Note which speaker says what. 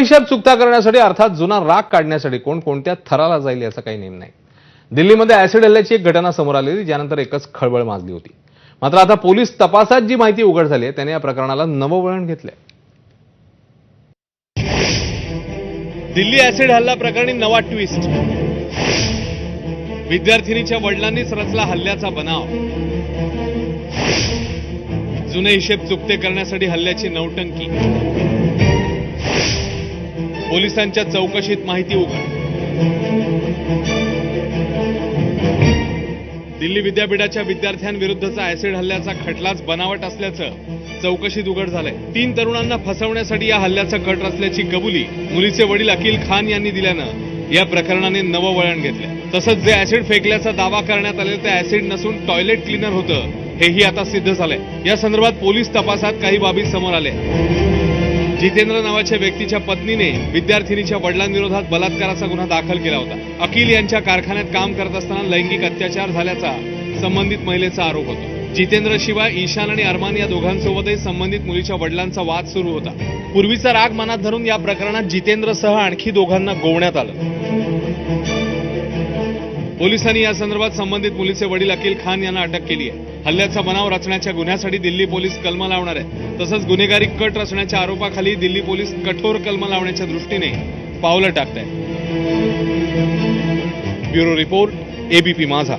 Speaker 1: हिशेब चुकता करण्यासाठी अर्थात जुना राग काढण्यासाठी कोण कोणत्या थराला जाईल याचा काही नेम नाही. दिल्लीमध्ये ऍसिड हल्ल्याची एक घटना समोर आलेली ज्यानंतर एकच खळबळ माजली होती. मात्र आता पोलीस तपासात जी माहिती उघड झाली आहे त्याने या प्रकरणाला नवं वळण घेतलंय. दिल्ली ऍसिड हल्ला प्रकरणी नवा ट्विस्ट. विद्यार्थिनीच्या वडिलांनीच रचला हल्ल्याचा बनाव. जुने हिशेब चुकते करण्यासाठी हल्ल्याची नौटंकी. पोलिसांच्या चौकशीत माहिती उघड. दिल्ली विद्यापीठाच्या विद्यार्थ्यांविरुद्धचा ऍसिड हल्ल्याचा खटलाच बनावट असल्याचं चौकशीत उघड झालंय. तीन तरुणांना फसवण्यासाठी या हल्ल्याचा कट रचल्याची कबुली मुलीचे वडील अकिल खान यांनी दिल्यानं या प्रकरणाने नवं वळण घेतलं तसंच जे ऍसिड फेकल्याचा दावा करण्यात आले ते ऍसिड नसून टॉयलेट क्लीनर होतं हेही आता सिद्ध झालंय. या संदर्भात पोलीस तपासात काही बाबी समोर आल्या. जितेंद्र नावाच्या व्यक्तीच्या पत्नीने विद्यार्थिनीच्या वडिलांविरोधात बलात्काराचा गुन्हा दाखल केला होता. अकिल यांच्या कारखान्यात काम करत असताना लैंगिक अत्याचार झाल्याचा संबंधित महिलेचा आरोप होता. जितेंद्र शिवाय ईशान आणि अरमान या दोघांसोबतही संबंधित मुलीच्या वडिलांचा वाद सुरू होता. पूर्वीचा राग मनात धरून या प्रकरणात जितेंद्रसह आणखी दोघांना गोवण्यात आलं. पोलिसांनी या संदर्भात संबंधित मुलीचे वडील अकिल खान यांना अटक केली आहे. हल्ल्याचा बनाव रचण्याच्या गुन्ह्यासाठी दिल्ली पोलीस कलम लावणार आहे तसंच गुन्हेगारी कट रचण्याच्या आरोपाखाली दिल्ली पोलीस कठोर कलम लावण्याच्या दृष्टीने पावलं टाकत आहेत ब्युरो रिपोर्ट एबीपी माझा.